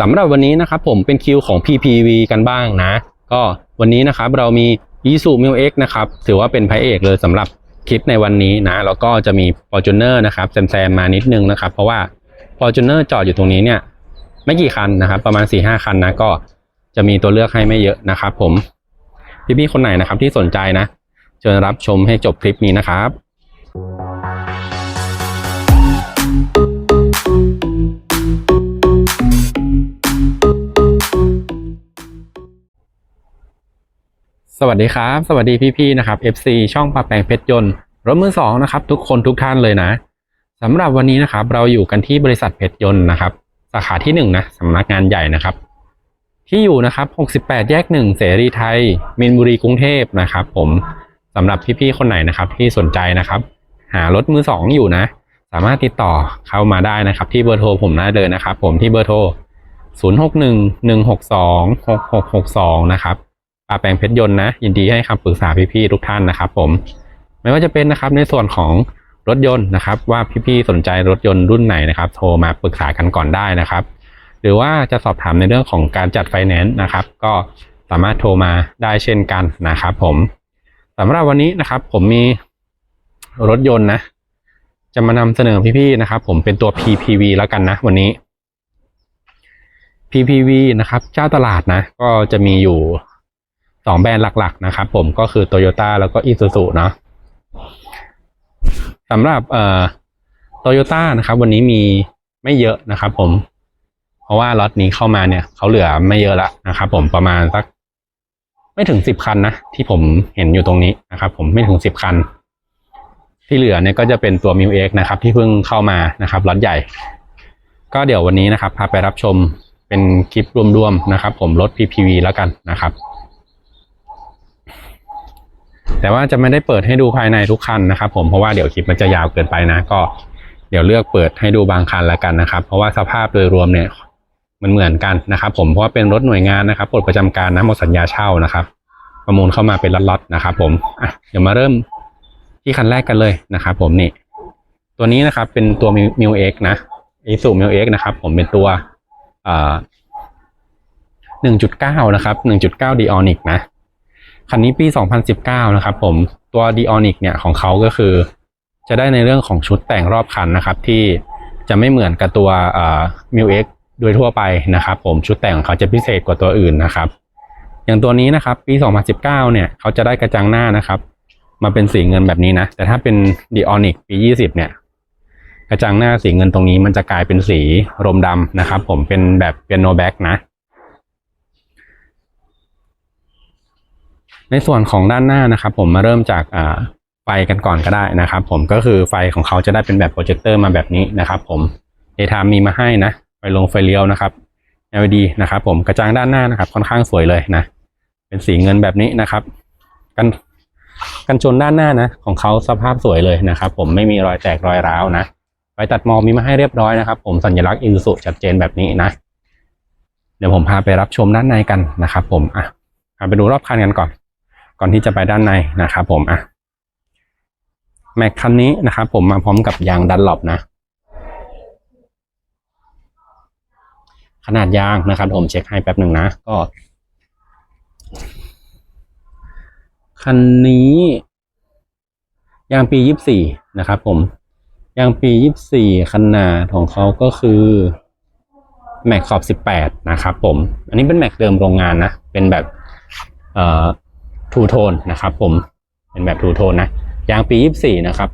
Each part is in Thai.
สำหรับวันนี้นะครับผมเป็นคิวของ PPV กันบ้างนะ ก็วันนี้นะครับเรามี i s u m i l X นะครับถือว่าเป็นพระเอกเลยสำหรับคลิปในวันนี้นะแล้วก็จะมี Fortuner นะครับแซมๆมานิดนึงนะครับ เพราะว่า Fortuner จอดอยู่ตรงนี้เนี่ย ไม่กี่คันนะครับ ประมาณ4ีหคันนะก็จะมีตัวเลือกให้ไม่เยอะนะครับผมพี่ๆคนไหนนะครับที่สนใจนะเชิญรับชมให้จบคลิปนี้นะครับ สวัสดีครับ สวัสดีพี่ๆนะครับ FC ช่องปะแปลงเพชรยนต์รถมือสองนะครับ ทุกคนทุกท่านเลยนะสำหรับวันนี้นะครับ เราอยู่กันที่บริษัทเพชรยนต์นะครับ สาขาที่หนึ่งนะสำนักงานใหญ่นะครับ ที่อยู่นะครับ 68 แยกหนึ่งเสรีไทยมินบุรีกรุงเทพนะครับ ผมสำหรับพี่ๆคนไหนนะครับ ที่สนใจนะครับ หารถมือสองอยู่นะ สามารถติดต่อเข้ามาได้นะครับ ที่เบอร์โทรผมได้เลยนะครับ ผมที่เบอร์โทร 0611626662 นะครับ ปาแปลงเพชรยนต์นะ ยินดีให้คำปรึกษาพี่ๆทุกท่านนะครับ ผม ไม่ว่าจะเป็นนะครับในส่วนของรถยนต์นะครับ ว่าพี่ๆสนใจรถยนต์รุ่นไหนนะครับ โทรมาปรึกษากันก่อนได้นะครับ หรือว่าจะสอบถามในเรื่องของการจัดไฟแนนซ์นะครับ ก็สามารถโทรมาได้เช่นกันนะครับ ผมสำหรับวันนี้นะครับ ผมมีรถยนต์นะจะมานำเสนอพี่ๆนะครับ ผมเป็นตัว PPV แล้วกันนะวันนี้ PPV นะครับ เจ้าตลาดนะ ก็จะมีอยู่ สองแบรนด์หลักๆนะครับผมก็คือ Toyota แล้วก็ Isuzu เนาะสำหรับเอ่อ Toyota นะครับวันนี้มีไม่เยอะนะครับผม เพราะว่าล็อตนี้เข้ามาเนี่ยเขาเหลือไม่เยอะละนะครับผมประมาณสักไม่ถึงสิบคันนะที่ผมเห็นอยู่ตรงนี้นะครับ ผมไม่ถึงสิบคัน ที่เหลือเนี่ยก็จะเป็นตัว m ิ x นะครับ ที่เพิ่งเข้ามานะครับล็อตใหญ่ ก็เดี๋ยววันนี้นะครับ พาไปรับชมเป็นคลิปรวมๆนะครับ ผมรถ PPV แล้วกันนะครับ แต่ว่าจะไม่ได้เปิดให้ดูภายในทุกคันนะครับ ผมเพราะว่าเดี๋ยวคลิปมันจะยาวเกินไปนะก็ เดี๋ยวเลือกเปิดให้ดูบางคันแล้วกันนะครับ เพราะว่าสภาพโดยรวมเนี่ยมันเหมือนกันนะครับ ผมเพราะว่าเป็นรถหน่วยงานนะครับปลดประจำการนะหมดสัญญาเช่านะครับ ประมูลเข้ามาเป็นล็อตๆนะครับ ผมอะเดี๋ยวมาเริ่มที่คันแรกกันเลยนะครับ ผมนี่ ตัวนี้นะครับเป็นตัวมิวเอ็กนะอีซูมิวเอ็กนะครับ ผมเป็นตัวอ่าหนึ่งจุดเก้านะครับหนึ่งจุดเก้าดีออนิกนะ คันนี้ปี 2019 นะครับผมตัว d อ o n i c เนี่ยของเขาก็คือ จะได้ในเรื่องของชุดแต่งรอบคันนะครับที่จะไม่เหมือนกับตัวเอ่อ m i l X โดยทั่วไปนะครับผมชุดแต่งของเขาจะพิเศษกว่าตัวอื่นนะครับ อย่างตัวนี้นะครับปี 2019 เนี่ยเขาจะได้กระจังหน้านะครับ มาเป็นสีเงินแบบนี้นะ แต่ถ้าเป็น d อ o n i c ปี 20 เนี่ยกระจังหน้าสีเงินตรงนี้มันจะกลายเป็นสีรมดำนะครับผมเป็นแบบเปียโนแบ็กนะ ในส่วนของด้านหน้านะครับ ผมมาเริ่มจากไฟกันก่อนก็ได้นะครับ ผมก็คือไฟของเขาจะได้เป็นแบบโปรเจคเตอร์มาแบบนี้นะครับ ผมเอทามมีมาให้นะไฟลงไฟเลี้ยวนะครับ LED นะครับ ผมกระจังด้านหน้านะครับ ค่อนข้างสวยเลยนะ เป็นสีเงินแบบนี้นะครับ กันกันชนด้านหน้านะ ของเขาสภาพสวยเลยนะครับ ผมไม่มีรอยแตกรอยร้าวนะไฟตัดมอมีมาให้เรียบร้อยนะครับ ผมสัญลักษณ์อินสุชัดเจนแบบนี้นะเดี๋ยวผมพาไปรับชมด้านในกันนะครับ ผมอะพาไปดูรอบคันกันก่อน ก่อนที่จะไปด้านในนะครับผมอะแม็กคันนี้นะครับผมมาพร้อมกับยางดันหลบนะ ขนาดยางนะครับผมเช็คให้แป๊บหนึ่งนะ ก็ คันนี้ยางปียี่สี่นะครับผมยางปียี่สี่ขนาดของเขาก็คือแม็กขอบสิบแปดนะครับผม อันนี้เป็นแม็กเดิมโรงงานนะ เป็นแบบเอ่อ ทูโทนนะครับผมเป็นแบบทูโทนนะยางปี 24 นะครับ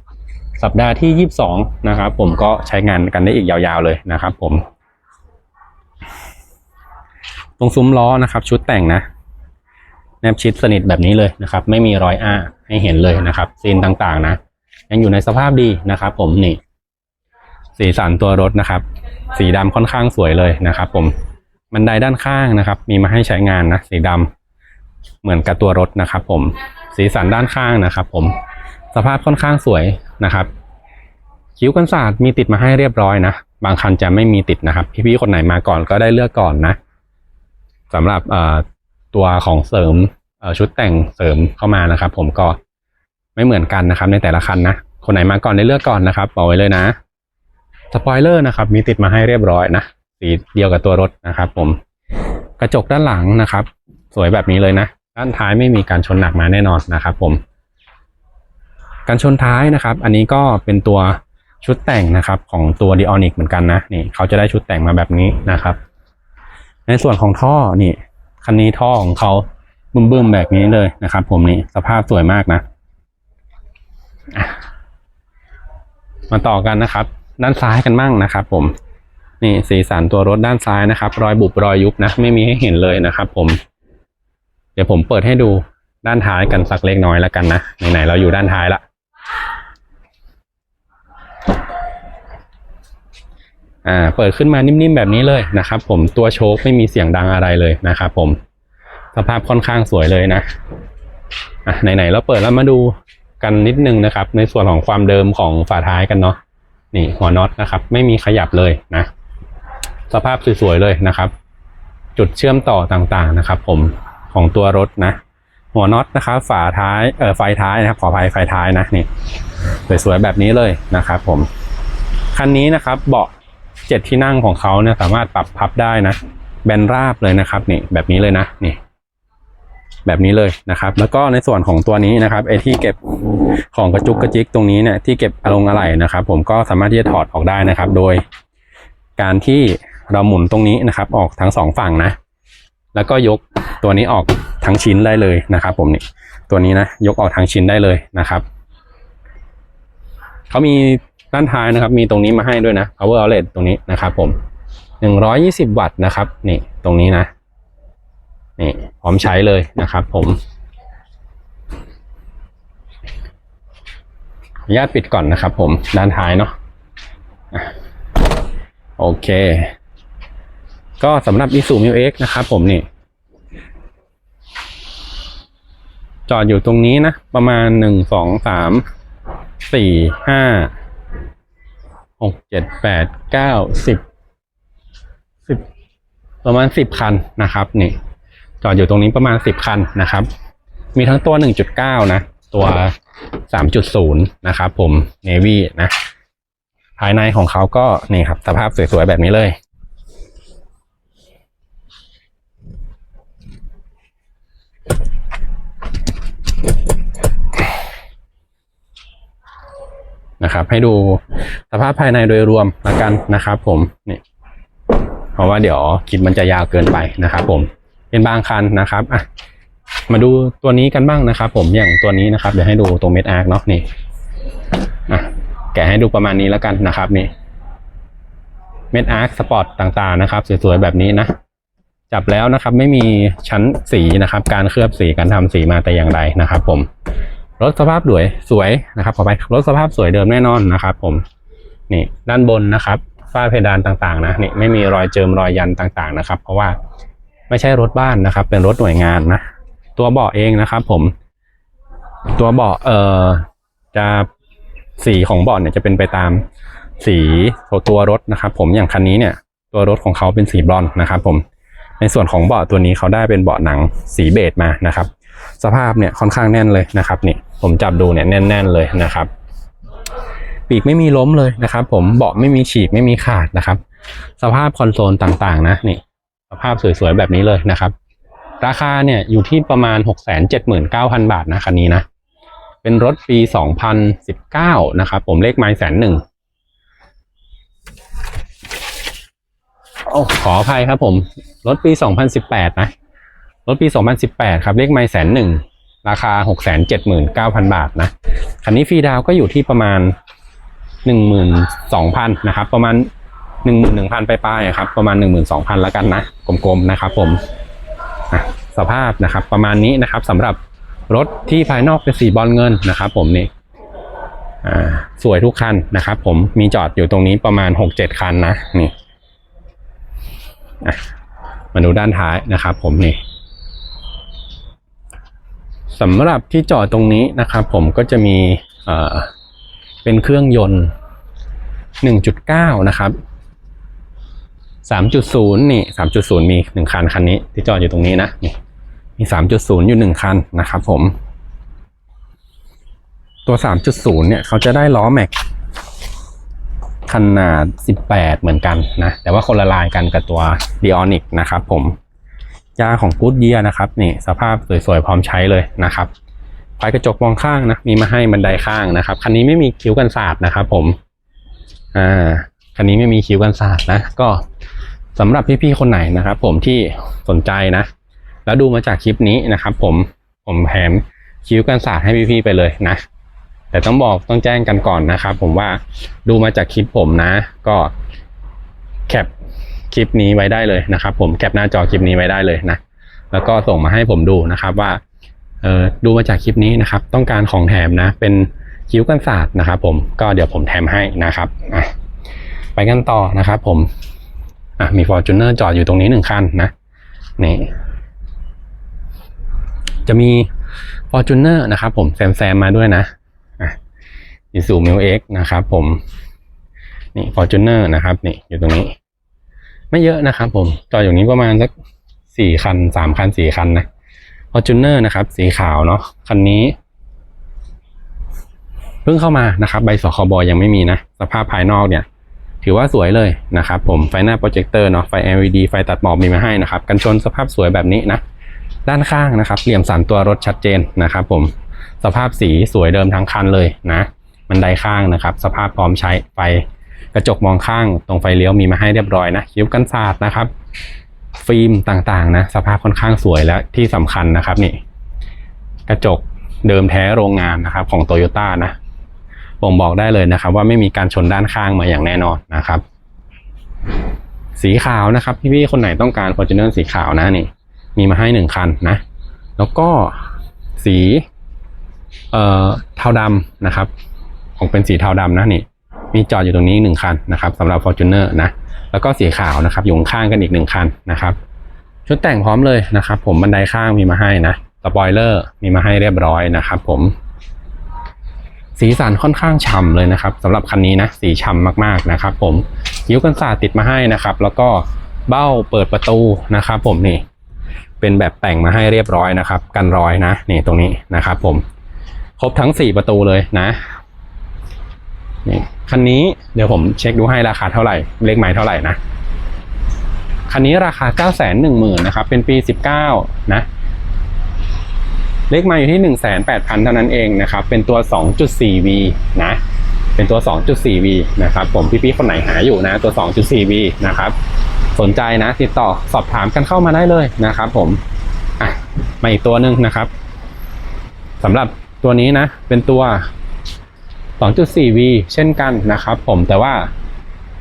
สัปดาห์ที่ 22 นะครับ ผมก็ใช้งานกันได้อีกยาวๆเลยนะครับผม ตรงซุ้มล้อนะครับ ชุดแต่งนะ แนบชิดสนิทแบบนี้เลยนะครับ ไม่มีรอยอ้าให้เห็นเลยนะครับ ซีนต่างๆ นะ ยังอยู่ในสภาพดีนะครับผมนี่ สีสันตัวรถนะครับ สีดำค่อนข้างสวยเลยนะครับ ผมบันไดด้านข้างนะครับ มีมาให้ใช้งานนะ สีดำ เหมือนกับตัวรถนะครับผม สีสันด้านข้างนะครับผม สภาพค่อนข้างสวยนะครับ คิ้วกันศาสตร์มีติดมาให้เรียบร้อยนะ บางคันจะไม่มีติดนะครับ พี่ๆคนไหนมาก่อนก็ได้เลือกก่อนนะสำหรับตัวของเสริมชุดแต่งเสริมเข้ามานะครับ ผมก็ไม่เหมือนกันนะครับ ในแต่ละคันนะ คนไหนมาก่อนได้เลือกก่อนนะครับบอกไว้เลยนะสปอยเลอร์นะครับ มีติดมาให้เรียบร้อยนะสีเดียวกับตัวรถนะครับ ผมกระจกด้านหลังนะครับ สวยแบบนี้เลยนะ ด้านท้ายไม่มีการชนหนักมาแน่นอนนะครับผม การชนท้ายนะครับ อันนี้ก็เป็นตัวชุดแต่งนะครับ ของตัว d ิออนิกเหมือนกันนะนี่เขาจะได้ชุดแต่งมาแบบนี้นะครับ ในส่วนของท่อนี่คันนี้ท่อของเขาบึ้มๆแบบนี้เลยนะครับ ผมนี่สภาพสวยมากนะอะมาต่อกันนะครับ ด้านซ้ายกันบ้างนะครับ ผมนี่สีสันตัวรถด้านซ้ายนะครับ รอยบุบรอยยุบนะ ไม่มีให้เห็นเลยนะครับ ผม เดี๋ยวผมเปิดให้ดูด้านท้ายกันสักเล็กน้อยแล้วกันนะไหนๆเราอยู่ด้านท้ายละอ่าเปิดขึ้นมานิ่มๆแบบนี้เลยนะครับ ผมตัวโชคไม่มีเสียงดังอะไรเลยนะครับผมสภาพค่อนข้างสวยเลยนะอะไหนๆเราเปิดแล้วมาดูกันนิดนึงนะครับ ในส่วนของความเดิมของฝาท้ายกันเนาะนี่หัวน็อตนะครับ ไม่มีขยับเลยนะ สภาพสวยๆเลยนะครับ จุดเชื่อมต่อต่างๆนะครับ ผม ของตัวรถนะ หัวน็อตนะครับฝาท้ายเอ่อไฟท้ายนะครับขออภัยไฟท้ายนะนี่สวยๆแบบนี้เลยนะครับผมคันนี้นะครับเบาะเจ็ดที่นั่งของเขาเนี่ยสามารถปรับพับได้นะ แบนราบเลยนะครับนี่แบบนี้เลยนะนี่แบบนี้เลยนะครับ แล้วก็ในส่วนของตัวนี้นะครับไอที่เก็บของกระจุกกระจิกตรงนี้เนี่ยที่เก็บอารมณ์อะไรนะครับ ผมก็สามารถที่จะถอดออกได้นะครับ โดยการที่เราหมุนตรงนี้นะครับ ออกทั้งสองฝั่งนะ แล้วก็ยก ตัวนี้ออกทั้งชิ้นได้เลยนะครับผมนี่ตัวนี้นะยกออกทั้งชิ้นได้เลยนะครับเขามีด้านท้ายนะครับ มีตรงนี้มาให้ด้วยนะ power outlet ตรงนี้นะครับผมหนึ่งร้อยี่สิบวัตต์นะครับ นี่ตรงนี้นะ นี่พร้อมใช้เลยนะครับผมอนุญาตปิดก่อนนะครับผมด้านท้ายเนาะอะโอเค ก็สำหรับ i s u m u x นะครับผมนี่ จอดอยู่ตรงนี้นะ ประมาณหนึ่งสองสามสี่ห้าหกเจ็ดแปดเก้าสิบสิบประมาณสิบคันนะครับ นี่ จอดอยู่ตรงนี้ประมาณสิบคันนะครับ มีทั้งตัวหนึ่งจุดเก้านะ ตัวสามจุดศูนย์นะครับผม Navy นะ ภายในของเขาก็นี่ครับ สภาพสวยๆแบบนี้เลย นะครับ ให้ดูสภาพภายในโดยรวมละกันนะครับ ผมนี่เพราะว่าเดี๋ยวคลิปมันจะยาวเกินไปนะครับผมเป็นบางคันนะครับอะมาดูตัวนี้กันบ้างนะครับ ผมอย่างตัวนี้นะครับ เดี๋ยวให้ดูตรงเม็ดอาร์คเนาะนี่อะแกะให้ดูประมาณนี้แล้วกันนะครับนี่เม็ดอาร์คสปอร์ตต่างๆนะครับ สวยๆแบบนี้นะ จับแล้วนะครับ ไม่มีชั้นสีนะครับ การเคลือบสีการทำสีมาแต่อย่างใดนะครับ ผม รถสภาพสวยสวยนะครับขอไปรถสภาพสวยเดิมแน่นอนนะครับผมนี่ด้านบนนะครับฝ้าเพดานต่างๆนะนี่ไม่มีรอยเจิมรอยยันต่างๆนะครับ เพราะว่าไม่ใช่รถบ้านนะครับ เป็นรถหน่วยงานนะตัวเบาะเองนะครับผม ตัวเบาะเอ่อจะสีของเบาะเนี่ยจะเป็นไปตามสีของตัวรถนะครับ ผมอย่างคันนี้เนี่ย ตัวรถของเขาเป็นสีบรอนซ์นะครับ ผมในส่วนของเบาะตัวนี้เขาได้เป็นเบาะหนังสีเบจมานะครับ สภาพเนี่ยค่อนข้างแน่นเลยนะครับนี่ ผมจับดูเนี่ยแน่น ๆเลยนะครับ ปีกไม่มีล้มเลยนะครับ ผมเบาะไม่มีฉีกไม่มีขาดนะครับ สภาพคอนโซลต่างๆ นะนี่ สภาพสวยๆแบบนี้เลยนะครับ ราคาเนี่ยอยู่ที่ประมาณ 6 7 9 0 0 0 บาทนะคันนี้นะ เป็นรถปี 2019 นะครับ ผมเลขไมล์แสนหนึ่งโอ้ขออภัยครับผม รถปี 2018 นะ รถปี 2018 ครับ เลขไมล์แสนหนึ่ง ราคา 679,000 บาทนะ คันนี้ฟรีดาวก็อยู่ที่ประมาณ 12,000 นะครับ ประมาณ 11,000 ไปปลายครับ ประมาณ 12,000 แล้วกันนะ กลมๆ นะครับผม สภาพนะครับประมาณนี้นะครับสำหรับรถที่ภายนอกเป็นสีบอลเงินนะครับ ผมนี่อ่าสวยทุกคันนะครับ ผมมีจอดอยู่ตรงนี้ประมาณ 6-7 คันนะนี่มาดูด้านท้ายนะครับ ผมนี่ สำหรับที่จอดตรงนี้นะครับผมก็จะมีเป็นเครื่องยนต์ 1.9 นะครับ 3.0 นี่ 3.0 มีหนึ่งคันคันนี้ ที่จอดอยู่ตรงนี้นะนี่มี 3.0 อยู่หนึ่งคันนะครับผม ตัว 3.0 เนี่ยเขาจะได้ล้อแม็กขนาด 18 เหมือนกันนะ แต่ว่าคนละลายกันกับตัว d ีออนิกนะครับผม ยาของกูดเยียนะครับนี่สภาพสวยๆพร้อมใช้เลยนะครับไฟกระจกมองข้างนะมีมาให้บันไดข้างนะครับคันนี้ไม่มีคิ้วกันศาสตร์นะครับ ผมอ่าคันนี้ไม่มีคิ้วกันศาสตร์นะ ก็สำหรับพี่ๆคนไหนนะครับ ผมที่สนใจนะ แล้วดูมาจากคลิปนี้นะครับ ผมผมแถมคิ้วกันศาสตร์ให้พี่ๆไปเลยนะ แต่ต้องบอกต้องแจ้งกันก่อนนะครับ ผมว่าดูมาจากคลิปผมนะ ก็แคป คลิปนี้ไว้ได้เลยนะครับ ผมแคปหน้าจอคลิปนี้ไว้ได้เลยนะแล้วก็ส่งมาให้ผมดูนะครับว่าเออดูมาจากคลิปนี้นะครับ ต้องการของแถมนะ เป็นคิ้วกันศาสตร์นะครับ ผมก็เดี๋ยวผมแถมให้นะครับอะไปกันต่อนะครับ ผมอะมี Fortuner จอดอยู่ตรงนี้หนึ่งคันนะนี่จะมี Fortuner นะครับ ผมแซมแซมมาด้วยนะอิซูมิวเอ็กนะครับ ผมนี่ฟอร์จูเนอร์นะครับ นี่อยู่ตรงนี้ ไม่เยอะนะครับผมจอดอยู่นี้ประมาณสักสี่คันสามคันสี่คันนะฟอร์จูเนอร์นะครับ สีขาวเนาะคันนี้เพิ่งเข้ามานะครับ ใบสคบอยังไม่มีนะ สภาพภายนอกเนี่ย ถือว่าสวยเลยนะครับผมไฟหน้าโปรเจคเตอร์เนาะไฟ LED ไฟตัดหมอกมีมาให้นะครับ กันชนสภาพสวยแบบนี้นะ ด้านข้างนะครับ เหลี่ยมสันตัวรถชัดเจนนะครับผมสภาพสีสวยเดิมทั้งคันเลยนะบันไดข้างนะครับ สภาพพร้อมใช้ไฟ กระจกมองข้างตรงไฟเลี้ยวมีมาให้เรียบร้อยนะคิ้วกันศาสตร์นะครับ ฟิล์มต่างๆนะสภาพค่อนข้างสวยและที่สำคัญนะครับนี่ กระจกเดิมแท้โรงงานนะครับ ของโตโยต้านะบ่งบอกได้เลยนะครับ ว่าไม่มีการชนด้านข้างมาอย่างแน่นอนนะครับ สีขาวนะครับพี่ๆคนไหนต้องการ Fortuner สีขาวนะนี่ มีมาให้หนึ่งคันนะ แล้วก็สี เอ่อเทาดำนะครับ ของเป็นสีเทาดำนะนี่ มีจอดอยู่ตรงนี้หนึ่งคันนะครับสำหรับ Fortuner นะแล้วก็สีขาวนะครับอยู่ข้างกันอีกหนึ่งคันนะครับชุดแต่งพร้อมเลยนะครับ ผมบันไดข้างมีมาให้นะสปอยเลอร์มีมาให้เรียบร้อยนะครับ ผม สีสันค่อนข้างฉ่ำเลยนะครับสำหรับคันนี้นะสีฉ่ำมากๆนะครับ ผมยิ้วกันศาสตร์ติดมาให้นะครับ แล้วก็เบ้าเปิดประตูนะครับ ผมนี่ เป็นแบบแต่งมาให้เรียบร้อยนะครับ กันรอยนะนี่ตรงนี้นะครับ ผมครบทั้งสี่ประตูเลยนะ นี่คันนี้เดี๋ยวผมเช็คดูให้ราคาเท่าไหร่ เลขไม้เท่าไหร่นะคันนี้ราคา 9 1 0 0 0 0นะครับ เป็นปี 19 นะ เลขม้อยู่ที่ 1,800,000 เท่านั้นเองนะครับ เป็นตัว 2.4V นะ เป็นตัว 2.4V นะครับ ผมพี่ๆคนไหนหาอยู่นะ ตัว 2.4V นะครับ สนใจนะ ติดต่อสอบถามกันเข้ามาได้เลยนะครับ ผม อะ มาอีกตัวหนึ่งนะครับสำหรับตัวนี้นะ เป็นตัว 2.4V เช่นกันนะครับผมแต่ว่า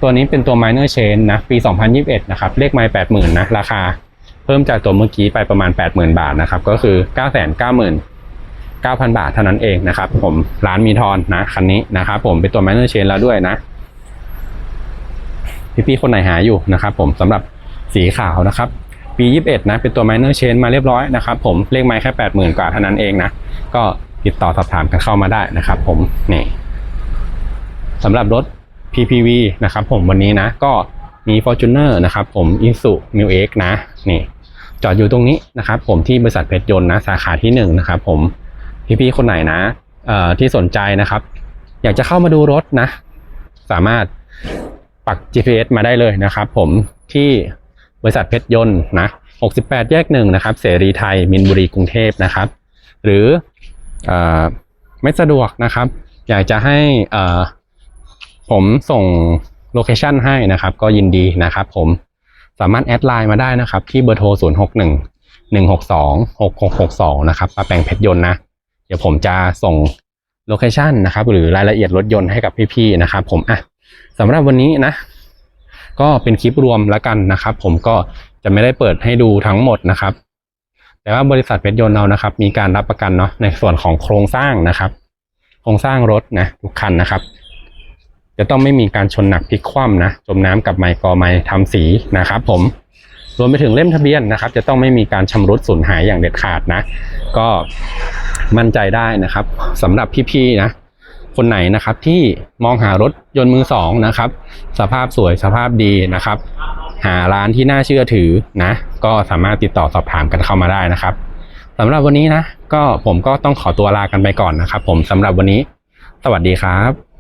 ตัวนี้เป็นตัว minor change นะ ปี 2021 นะครับ เลขไม้80,000 นะ ราคา เพิ่มจากตัวเมื่อกี้ไปประมาณ 80,000 บาทนะครับ ก็คือ 999,000 บาทเท่านั้นเองนะครับ ผมร้านมีทอนนะ คันนี้นะครับผมเป็นตัว minor change แล้วด้วยนะ พี่ๆคนไหนหาอยู่นะครับผมสำหรับสีขาวนะครับ ปี 21 นะ เป็นตัว minor change มาเรียบร้อยนะครับผมเลขไม้แค่ 80,000 กว่าเท่านั้นเองนะ ก็ติดต่อสอบถามกันเข้ามาได้นะครับ ผมนี่ สำหรับรถ PPV นะครับผมวันนี้นะก็มี Fortuner นะครับผม Isuzu Mu X นะนี่จอดอยู่ตรงนี้นะครับผมที่บริษัทเพชรยนต์นะสาขาที่หนึ่งนะครับผมพี่ๆคนไหนนะเอ่อที่สนใจนะครับ อยากจะเข้ามาดูรถนะ สามารถปัก GPS มาได้เลยนะครับ ผมที่บริษัทเพชรยนต์นะ 68 แยกหนึ่งนะครับ เสรีไทยมินบุรีกรุงเทพนะครับ หรืออไม่สะดวกนะครับ อยากจะให้อ่อ ผมส่งโลเคชันให้นะครับ ก็ยินดีนะครับผมสามารถแอดไลน์มาได้นะครับ ที่เบอร์โทร 0 6 1 1 6 2 6 6 6 2 นะครับปาแปลงเพชรยนต์นะ เดี๋ยวผมจะส่งโลเคชันนะครับ หรือรายละเอียดรถยนต์ให้กับพี่ๆนะครับ ผมอะสำหรับวันนี้นะ ก็เป็นคลิปรวมแล้วกันนะครับ ผมก็จะไม่ได้เปิดให้ดูทั้งหมดนะครับ แต่ว่าบริษัทเพชรยนต์เรานะครับ มีการรับประกันเนาะในส่วนของโครงสร้างนะครับ โครงสร้างรถนะทุกคันนะครับ จะต้องไม่มีการชนหนักพลิกคว่ำนะจมน้ำกับไมค์กอไมค์ทำสีนะครับผมรวมไปถึงเล่มทะเบียนนะครับ จะต้องไม่มีการชำรุดสูญหายอย่างเด็ดขาดนะ ก็มั่นใจได้นะครับสำหรับพี่ๆนะคนไหนนะครับที่มองหารถยนต์มือสองนะครับ สภาพสวยสภาพดีนะครับ หาร้านที่น่าเชื่อถือนะ ก็สามารถติดต่อสอบถามกันเข้ามาได้นะครับสำหรับวันนี้นะ ก็ผมก็ต้องขอตัวลากันไปก่อนนะครับ ผมสำหรับวันนี้ สวัสดีครับ